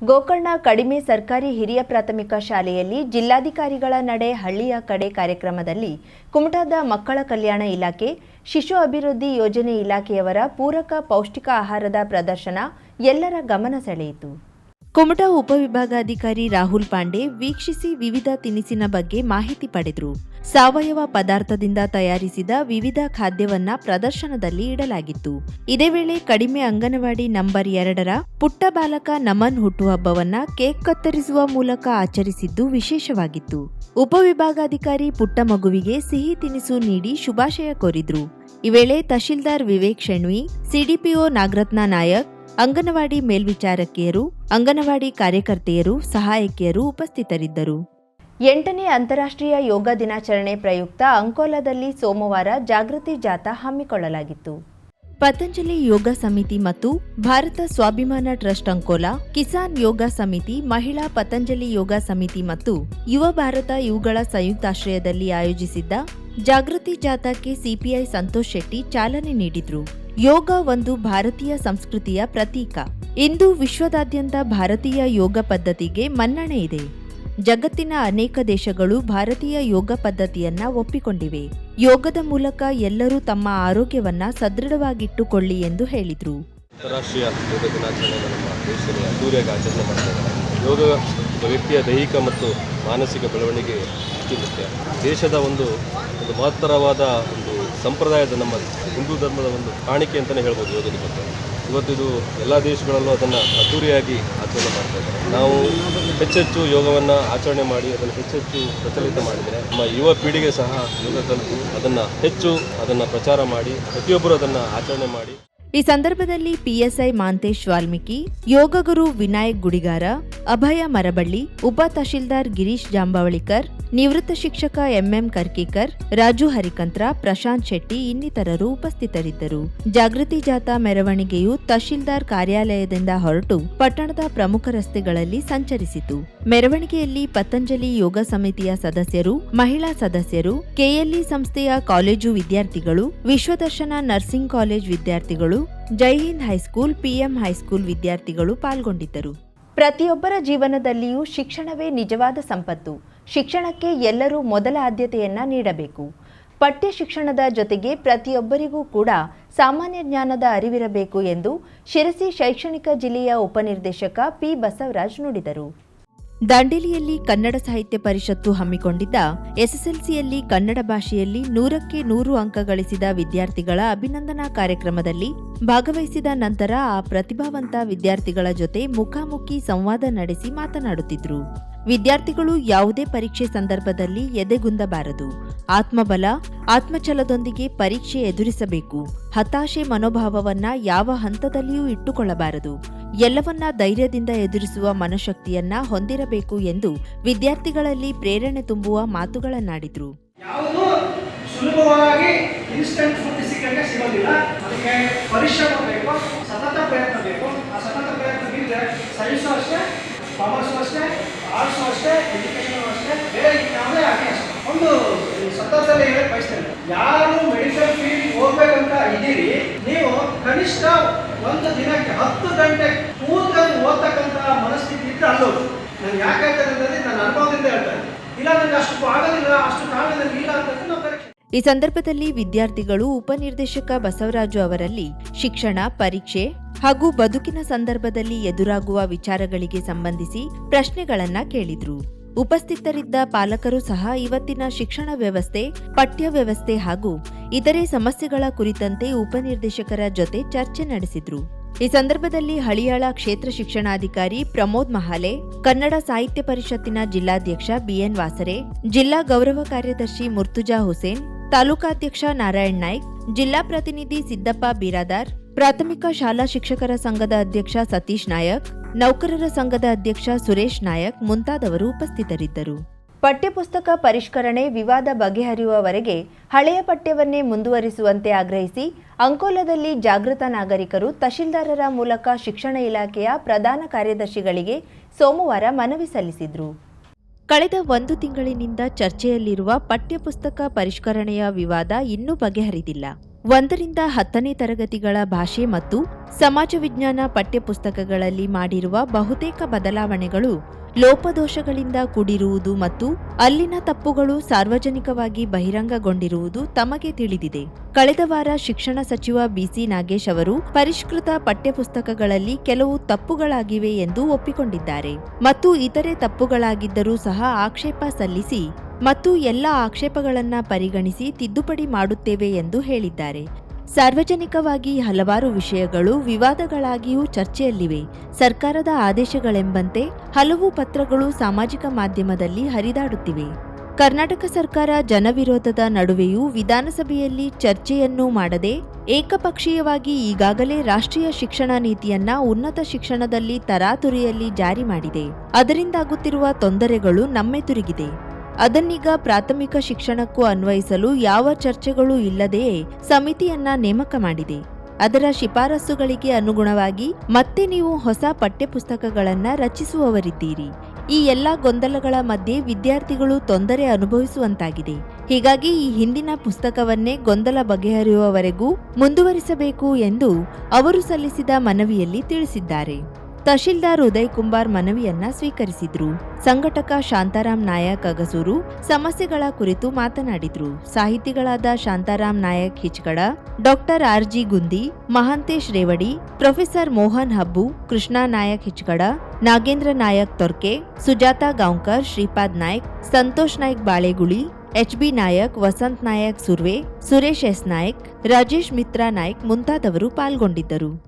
ಗೋಕರ್ಣ ಕಡಿಮೆ ಸರ್ಕಾರಿ ಹಿರಿಯ ಪ್ರಾಥಮಿಕ ಶಾಲೆಯಲ್ಲಿ ಜಿಲ್ಲಾಧಿಕಾರಿಗಳ ನಡೆ ಹಳ್ಳಿಯ ಕಡೆ ಕಾರ್ಯಕ್ರಮದಲ್ಲಿ ಕುಮಟಾದ ಮಕ್ಕಳ ಕಲ್ಯಾಣ ಇಲಾಖೆ, ಶಿಶು ಅಭಿವೃದ್ಧಿ ಯೋಜನೆ ಇಲಾಖೆಯವರ ಪೂರಕ ಪೌಷ್ಟಿಕ ಆಹಾರದ ಪ್ರದರ್ಶನ ಎಲ್ಲರ ಗಮನ ಸೆಳೆಯಿತು. ಕುಮಟಾ ಉಪವಿಭಾಗಾಧಿಕಾರಿ ರಾಹುಲ್ ಪಾಂಡೆ ವೀಕ್ಷಿಸಿ ವಿವಿಧ ತಿನಿಸಿನ ಬಗ್ಗೆ ಮಾಹಿತಿ ಪಡೆದರು. ಸಾವಯವ ಪದಾರ್ಥದಿಂದ ತಯಾರಿಸಿದ ವಿವಿಧ ಖಾದ್ಯವನ್ನ ಪ್ರದರ್ಶನದಲ್ಲಿ ಇಡಲಾಗಿತ್ತು. ಇದೇ ವೇಳೆ ಕಡಿಮೆ ಅಂಗನವಾಡಿ ನಂಬರ್ ಎರಡರ ಪುಟ್ಟ ಬಾಲಕ ನಮನ್ ಹುಟ್ಟುಹಬ್ಬವನ್ನ ಕೇಕ್ ಕತ್ತರಿಸುವ ಮೂಲಕ ಆಚರಿಸಿದ್ದು ವಿಶೇಷವಾಗಿತ್ತು. ಉಪವಿಭಾಗಾಧಿಕಾರಿ ಪುಟ್ಟ ಮಗುವಿಗೆ ಸಿಹಿ ತಿನಿಸು ನೀಡಿ ಶುಭಾಶಯ ಕೋರಿದ್ರು. ಈ ವೇಳೆ ತಹಶೀಲ್ದಾರ್ ವಿವೇಕ್ ಶೆಣ್ವಿ, ಸಿಡಿಪಿಒ ನಾಗರತ್ನ ನಾಯಕ್ ಅಂಗನವಾಡಿ ಮೇಲ್ವಿಚಾರಕಿಯರು ಅಂಗನವಾಡಿ ಕಾರ್ಯಕರ್ತೆಯರು ಸಹಾಯಕಿಯರು ಉಪಸ್ಥಿತರಿದ್ದರು. ಎಂಟನೇ ಅಂತಾರಾಷ್ಟ್ರೀಯ ಯೋಗ ದಿನಾಚರಣೆ ಪ್ರಯುಕ್ತ ಅಂಕೋಲಾದಲ್ಲಿ ಸೋಮವಾರ ಜಾಗೃತಿ ಜಾಥಾ ಹಮ್ಮಿಕೊಳ್ಳಲಾಗಿತ್ತು. ಪತಂಜಲಿ ಯೋಗ ಸಮಿತಿ ಮತ್ತು ಭಾರತ ಸ್ವಾಭಿಮಾನ ಟ್ರಸ್ಟ್ ಅಂಕೋಲಾ ಕಿಸಾನ್ ಯೋಗ ಸಮಿತಿ ಮಹಿಳಾ ಪತಂಜಲಿ ಯೋಗ ಸಮಿತಿ ಮತ್ತು ಯುವ ಭಾರತ ಇವುಗಳ ಸಂಯುಕ್ತಾಶ್ರಯದಲ್ಲಿ ಆಯೋಜಿಸಿದ್ದ ಜಾಗೃತಿ ಜಾಥಾಕ್ಕೆ ಸಿಪಿಐ ಸಂತೋಷ್ ಶೆಟ್ಟಿ ಚಾಲನೆ ನೀಡಿದ್ರು. ಯೋಗ ಒಂದು ಭಾರತೀಯ ಸಂಸ್ಕೃತಿಯ ಪ್ರತೀಕ. ಇಂದು ವಿಶ್ವದಾದ್ಯಂತ ಭಾರತೀಯ ಯೋಗ ಪದ್ಧತಿಗೆ ಮನ್ನಣೆ ಇದೆ. ಜಗತ್ತಿನ ಅನೇಕ ದೇಶಗಳು ಭಾರತೀಯ ಯೋಗ ಪದ್ಧತಿಯನ್ನ ಒಪ್ಪಿಕೊಂಡಿವೆ. ಯೋಗದ ಮೂಲಕ ಎಲ್ಲರೂ ತಮ್ಮ ಆರೋಗ್ಯವನ್ನ ಸದೃಢವಾಗಿಟ್ಟುಕೊಳ್ಳಿ ಎಂದು ಹೇಳಿದ್ರು. ಅಂತಾರಾಷ್ಟ್ರೀಯ ಯೋಗ ದಿನಾಚರಣೆಯನ್ನು ನಮ್ಮ ಆಚರಣೆ ಮಾಡ್ತಾ ಯೋಗ ವ್ಯಕ್ತಿಯ ದೈಹಿಕ ಮತ್ತು ಮಾನಸಿಕ ಬೆಳವಣಿಗೆ ಮುಖ್ಯ. ದೇಶದ ಒಂದು ಒಂದು ಮಹತ್ತರವಾದ ಸಂಪ್ರದಾಯದ ನಮ್ಮ ಹಿಂದೂ ಧರ್ಮದ ಒಂದು ಕಾಣಿಕೆ ಅಂತಲೇ ಹೇಳ್ಬೋದು ಯೋಗದ ಇವತ್ತು ಇದು ಎಲ್ಲ ದೇಶಗಳಲ್ಲೂ ಅದನ್ನು ಅದ್ದೂರಿಯಾಗಿ ಆಚರಣೆ ಮಾಡ್ತಾ ಇದ್ದಾರೆ. ನಾವು ಹೆಚ್ಚೆಚ್ಚು ಯೋಗವನ್ನು ಆಚರಣೆ ಮಾಡಿ, ಅದನ್ನು ಹೆಚ್ಚೆಚ್ಚು ಪ್ರಚಲಿತ ಮಾಡಿದರೆ ನಮ್ಮ ಯುವ ಪೀಳಿಗೆ ಸಹ ಯೋಗ ಕಲಿತು ಅದನ್ನು ಹೆಚ್ಚು ಅದನ್ನು ಪ್ರಚಾರ ಮಾಡಿ, ಪ್ರತಿಯೊಬ್ಬರು ಅದನ್ನು ಆಚರಣೆ ಮಾಡಿ. ಈ ಸಂದರ್ಭದಲ್ಲಿ ಪಿಎಸ್ಐ ಮಾಂತೇಶ್ ವಾಲ್ಮೀಕಿ ಯೋಗಗುರು ವಿನಾಯಕ್ ಗುಡಿಗಾರ ಅಭಯ ಮರಬಳ್ಳಿ, ಉಪ ತಹಶೀಲ್ದಾರ್ ಗಿರೀಶ್ ಜಾಂಬವಳಿಕರ್, ನಿವೃತ್ತ ಶಿಕ್ಷಕ ಎಂಎಂ ಕರ್ಕಿಕರ್, ರಾಜು ಹರಿಕಂತ್ರ, ಪ್ರಶಾಂತ್ ಶೆಟ್ಟಿ ಇನ್ನಿತರರು ಉಪಸ್ಥಿತರಿದ್ದರು. ಜಾಗೃತಿ ಜಾಥಾ ಮೆರವಣಿಗೆಯು ತಹಶೀಲ್ದಾರ್ ಕಾರ್ಯಾಲಯದಿಂದ ಹೊರಟು ಪಟ್ಟಣದ ಪ್ರಮುಖ ರಸ್ತೆಗಳಲ್ಲಿ ಸಂಚರಿಸಿತು. ಮೆರವಣಿಗೆಯಲ್ಲಿ ಪತಂಜಲಿ ಯೋಗ ಸಮಿತಿಯ ಸದಸ್ಯರು, ಮಹಿಳಾ ಸದಸ್ಯರು, ಕೆಎಲ್ಇ ಸಂಸ್ಥೆಯ ಕಾಲೇಜು ವಿದ್ಯಾರ್ಥಿಗಳು, ವಿಶ್ವದರ್ಶನ ನರ್ಸಿಂಗ್ ಕಾಲೇಜ್ ವಿದ್ಯಾರ್ಥಿಗಳು, Jai Hind high school, PM high school ವಿದ್ಯಾರ್ಥಿಗಳು ಪಾಲ್ಗೊಂಡಿದ್ದರು. ಪ್ರತಿಯೊಬ್ಬರ ಜೀವನದಲ್ಲಿಯೂ ಶಿಕ್ಷಣವೇ ನಿಜವಾದ ಸಂಪತ್ತು. ಶಿಕ್ಷಣಕ್ಕೆ ಎಲ್ಲರೂ ಮೊದಲ ಆದ್ಯತೆಯನ್ನ ನೀಡಬೇಕು. ಪಠ್ಯ ಶಿಕ್ಷಣದ ಜೊತೆಗೆ ಪ್ರತಿಯೊಬ್ಬರಿಗೂ ಕೂಡ ಸಾಮಾನ್ಯ ಜ್ಞಾನದ ಅರಿವಿರಬೇಕು ಎಂದು ಶಿರಸಿ ಶೈಕ್ಷಣಿಕ ಜಿಲ್ಲೆಯ ಉಪನಿರ್ದೇಶಕ ಪಿ ಬಸವರಾಜ್ ನುಡಿದರು. ದಾಂಡೇಲಿಯಲ್ಲಿ ಕನ್ನಡ ಸಾಹಿತ್ಯ ಪರಿಷತ್ತು ಹಮ್ಮಿಕೊಂಡಿದ್ದ ಎಸ್ಎಸ್ಎಲ್ಸಿಯಲ್ಲಿ ಕನ್ನಡ ಭಾಷೆಯಲ್ಲಿ ನೂರಕ್ಕೆ ನೂರು ಅಂಕ ಗಳಿಸಿದ ವಿದ್ಯಾರ್ಥಿಗಳ ಅಭಿನಂದನಾ ಕಾರ್ಯಕ್ರಮದಲ್ಲಿ ಭಾಗವಹಿಸಿದ ನಂತರ ಆ ಪ್ರತಿಭಾವಂತ ವಿದ್ಯಾರ್ಥಿಗಳ ಜೊತೆ ಮುಖಾಮುಖಿ ಸಂವಾದ ನಡೆಸಿ ಮಾತನಾಡುತ್ತಿದ್ರು. ವಿದ್ಯಾರ್ಥಿಗಳು ಯಾವುದೇ ಪರೀಕ್ಷೆ ಸಂದರ್ಭದಲ್ಲಿ ಎದೆಗುಂದಬಾರದು. ಆತ್ಮಬಲ ಆತ್ಮಛಲದೊಂದಿಗೆ ಪರೀಕ್ಷೆ ಎದುರಿಸಬೇಕು. ಹತಾಶೆ ಮನೋಭಾವವನ್ನ ಯಾವ ಹಂತದಲ್ಲಿಯೂ ಇಟ್ಟುಕೊಳ್ಳಬಾರದು. ಎಲ್ಲವನ್ನ ಧೈರ್ಯದಿಂದ ಎದುರಿಸುವ ಮನಶಕ್ತಿಯನ್ನ ಹೊಂದಿರಬೇಕು ಎಂದು ವಿದ್ಯಾರ್ಥಿಗಳಲ್ಲಿ ಪ್ರೇರಣೆ ತುಂಬುವ ಮಾತುಗಳನ್ನಾಡಿದ್ರು. ಸತತ ಪ್ರಯತ್ನ ಬೇಕು. ಆ ಸತತ ಪ್ರಯತ್ನ ಆರ್ಟ್ಸು ಅಷ್ಟೇ ಎಜುಕೇಷನ್ ಅಷ್ಟೇ, ಬೇರೆ ಯಾವುದೇ ಆಗಲಿ ಅಷ್ಟೇ. ಒಂದು ಸತತದಲ್ಲಿ ಹೇಳಕ್ ಬಯಸ್ತೇನೆ. ಯಾರು ಮೆಡಿಕಲ್ ಫೀಲ್ಡ್ ಹೋಗ್ಬೇಕಂತ ಇದ್ದೀರಿ, ನೀವು ಕನಿಷ್ಠ ಒಂದು ದಿನಕ್ಕೆ ಹತ್ತು ಗಂಟೆ ಕೂತ್ಕೊಂಡು ಓದ್ತಕ್ಕಂಥ ಮನಸ್ಥಿತಿ ಇದ್ರೆ ಅಲ್ಲೋದು ನಾನು ಯಾಕೆ ಹೇಳ್ತೇನೆ ಅಂತಂದ್ರೆ ನನ್ನ ಅನುಭವದಿಂದ ಹೇಳ್ತಾರೆ ಇಲ್ಲ ನನಗೆ ಅಷ್ಟು ಆಗೋದಿಲ್ಲ ಅಷ್ಟು ನನಗೆ ಇಲ್ಲ ಅಂತಂದ್ರೆ ನಾವು ಪರೀಕ್ಷೆ ಈ ಸಂದರ್ಭದಲ್ಲಿ ವಿದ್ಯಾರ್ಥಿಗಳು ಉಪನಿರ್ದೇಶಕ ಬಸವರಾಜು ಅವರಲ್ಲಿ ಶಿಕ್ಷಣ, ಪರೀಕ್ಷೆ ಹಾಗೂ ಬದುಕಿನ ಸಂದರ್ಭದಲ್ಲಿ ಎದುರಾಗುವ ವಿಚಾರಗಳಿಗೆ ಸಂಬಂಧಿಸಿ ಪ್ರಶ್ನೆಗಳನ್ನ ಕೇಳಿದ್ರು. ಉಪಸ್ಥಿತರಿದ್ದ ಪಾಲಕರು ಸಹ ಇವತ್ತಿನ ಶಿಕ್ಷಣ ವ್ಯವಸ್ಥೆ, ಪಠ್ಯ ವ್ಯವಸ್ಥೆ ಹಾಗೂ ಇತರೆ ಸಮಸ್ಯೆಗಳ ಕುರಿತಂತೆ ಉಪನಿರ್ದೇಶಕರ ಜೊತೆ ಚರ್ಚೆ ನಡೆಸಿದ್ರು. ಈ ಸಂದರ್ಭದಲ್ಲಿ ಹಳಿಯಾಳ ಕ್ಷೇತ್ರ ಶಿಕ್ಷಣಾಧಿಕಾರಿ ಪ್ರಮೋದ್ ಮಹಾಲೆ, ಕನ್ನಡ ಸಾಹಿತ್ಯ ಪರಿಷತ್ತಿನ ಜಿಲ್ಲಾಧ್ಯಕ್ಷ ಬಿಎನ್ ವಾಸರೆ, ಜಿಲ್ಲಾ ಗೌರವ ಕಾರ್ಯದರ್ಶಿ ಮುರ್ತುಜಾ ಹುಸೇನ್ ತಾಲೂಕಾಧ್ಯಕ್ಷ ನಾರಾಯಣ್ ನಾಯ್ಕ್, ಜಿಲ್ಲಾ ಪ್ರತಿನಿಧಿ ಸಿದ್ದಪ್ಪ ಬಿರಾದಾರ್, ಪ್ರಾಥಮಿಕ ಶಾಲಾ ಶಿಕ್ಷಕರ ಸಂಘದ ಅಧ್ಯಕ್ಷ ಸತೀಶ್ ನಾಯಕ್, ನೌಕರರ ಸಂಘದ ಅಧ್ಯಕ್ಷ ಸುರೇಶ್ ನಾಯಕ್ ಮುಂತಾದವರು ಉಪಸ್ಥಿತರಿದ್ದರು. ಪಠ್ಯಪುಸ್ತಕ ಪರಿಷ್ಕರಣೆ ವಿವಾದ ಬಗೆಹರಿಯುವವರೆಗೆ ಹಳೆಯ ಪಠ್ಯವನ್ನೇ ಮುಂದುವರಿಸುವಂತೆ ಆಗ್ರಹಿಸಿ, ಅಂಕೋಲದಲ್ಲಿ ಜಾಗೃತ ನಾಗರಿಕರು ತಹಶೀಲ್ದಾರರ ಮೂಲಕ ಶಿಕ್ಷಣ ಇಲಾಖೆಯ ಪ್ರಧಾನ ಕಾರ್ಯದರ್ಶಿಗಳಿಗೆ ಸೋಮವಾರ ಮನವಿ ಸಲ್ಲಿಸಿದ್ರು. ಕಳೆದ ಒಂದು ತಿಂಗಳಿನಿಂದ ಚರ್ಚೆಯಲ್ಲಿರುವ ಪಠ್ಯಪುಸ್ತಕ ಪರಿಷ್ಕರಣೆಯ ವಿವಾದ ಇನ್ನೂ ಬಗೆಹರಿದಿಲ್ಲ. ಒಂದರಿಂದ ಹತ್ತನೇ ತರಗತಿಗಳ ಭಾಷೆ ಮತ್ತು ಸಮಾಜ ವಿಜ್ಞಾನ ಪಠ್ಯಪುಸ್ತಕಗಳಲ್ಲಿ ಮಾಡಿರುವ ಬಹುತೇಕ ಬದಲಾವಣೆಗಳು ಲೋಪದೋಷಗಳಿಂದ ಕೂಡಿರುವುದು ಮತ್ತು ಅಲ್ಲಿನ ತಪ್ಪುಗಳು ಸಾರ್ವಜನಿಕವಾಗಿ ಬಹಿರಂಗಗೊಂಡಿರುವುದು ತಮಗೆ ತಿಳಿದಿದೆ. ಕಳೆದ ವಾರ ಶಿಕ್ಷಣ ಸಚಿವ ಬಿಸಿ ನಾಗೇಶ್ ಅವರು ಪರಿಷ್ಕೃತ ಪಠ್ಯಪುಸ್ತಕಗಳಲ್ಲಿ ಕೆಲವು ತಪ್ಪುಗಳಾಗಿವೆ ಎಂದು ಒಪ್ಪಿಕೊಂಡಿದ್ದಾರೆ ಮತ್ತು ಇತರೆ ತಪ್ಪುಗಳಾಗಿದ್ದರೂ ಸಹ ಆಕ್ಷೇಪ ಸಲ್ಲಿಸಿ ಮತ್ತು ಎಲ್ಲ ಆಕ್ಷೇಪಗಳನ್ನು ಪರಿಗಣಿಸಿ ತಿದ್ದುಪಡಿ ಮಾಡುತ್ತೇವೆ ಎಂದು ಹೇಳಿದ್ದಾರೆ. ಸಾರ್ವಜನಿಕವಾಗಿ ಹಲವಾರು ವಿಷಯಗಳು ವಿವಾದಗಳಾಗಿಯೂ ಚರ್ಚೆಯಲ್ಲಿವೆ. ಸರ್ಕಾರದ ಆದೇಶಗಳೆಂಬಂತೆ ಹಲವು ಪತ್ರಗಳು ಸಾಮಾಜಿಕ ಮಾಧ್ಯಮದಲ್ಲಿ ಹರಿದಾಡುತ್ತಿವೆ. ಕರ್ನಾಟಕ ಸರ್ಕಾರ ಜನವಿರೋಧದ ನಡುವೆಯೂ ವಿಧಾನಸಭೆಯಲ್ಲಿ ಚರ್ಚೆಯನ್ನೂ ಮಾಡದೆ ಏಕಪಕ್ಷೀಯವಾಗಿ ಈಗಾಗಲೇ ರಾಷ್ಟ್ರೀಯ ಶಿಕ್ಷಣ ನೀತಿಯನ್ನ ಉನ್ನತ ಶಿಕ್ಷಣದಲ್ಲಿ ತರಾತುರಿಯಲ್ಲಿ ಜಾರಿ ಮಾಡಿದೆ. ಅದರಿಂದಾಗುತ್ತಿರುವ ತೊಂದರೆಗಳು ನಮ್ಮೆದುರಿಗಿದೆ. ಅದನ್ನೀಗ ಪ್ರಾಥಮಿಕ ಶಿಕ್ಷಣಕ್ಕೂ ಅನ್ವಯಿಸಲು ಯಾವ ಚರ್ಚೆಗಳೂ ಇಲ್ಲದೆಯೇ ಸಮಿತಿಯನ್ನ ನೇಮಕ ಮಾಡಿದೆ. ಅದರ ಶಿಫಾರಸುಗಳಿಗೆ ಅನುಗುಣವಾಗಿ ಮತ್ತೆ ನೀವು ಹೊಸ ಪಠ್ಯಪುಸ್ತಕಗಳನ್ನ ರಚಿಸುವವರಿದ್ದೀರಿ. ಈ ಎಲ್ಲ ಗೊಂದಲಗಳ ಮಧ್ಯೆ ವಿದ್ಯಾರ್ಥಿಗಳು ತೊಂದರೆ ಅನುಭವಿಸುವಂತಾಗಿದೆ. ಹೀಗಾಗಿ ಈ ಹಿಂದಿನ ಪುಸ್ತಕವನ್ನೇ ಗೊಂದಲ ಬಗೆಹರಿಯುವವರೆಗೂ ಮುಂದುವರಿಸಬೇಕು ಎಂದು ಅವರು ಸಲ್ಲಿಸಿದ ಮನವಿಯಲ್ಲಿ ತಿಳಿಸಿದ್ದಾರೆ. ತಹಶೀಲ್ದಾರ್ ಉದಯ್ ಕುಂಬಾರ್ ಮನವಿಯನ್ನ ಸ್ವೀಕರಿಸಿದ್ರು. ಸಂಘಟಕ ಶಾಂತಾರಾಮ್ ನಾಯಕ್ ಅಗಸೂರು ಸಮಸ್ಯೆಗಳ ಕುರಿತು ಮಾತನಾಡಿದ್ರು. ಸಾಹಿತಿಗಳಾದ Shantaram Nayak Hichgad doctor R G Gundi, Mahantesh Revadi, professor Mohan Habbu, Krishna Nayak Hichgad Nagendra Nayak Torke, Sujata Gaonkar, Shripad Naik, Santosh Naik Baleguli, H B Nayak, Vasant Nayak Surve, Suresh S Nayak, Rajesh Mitra Naik ಮುಂತಾದವರು ಪಾಲ್ಗೊಂಡಿದ್ದರು.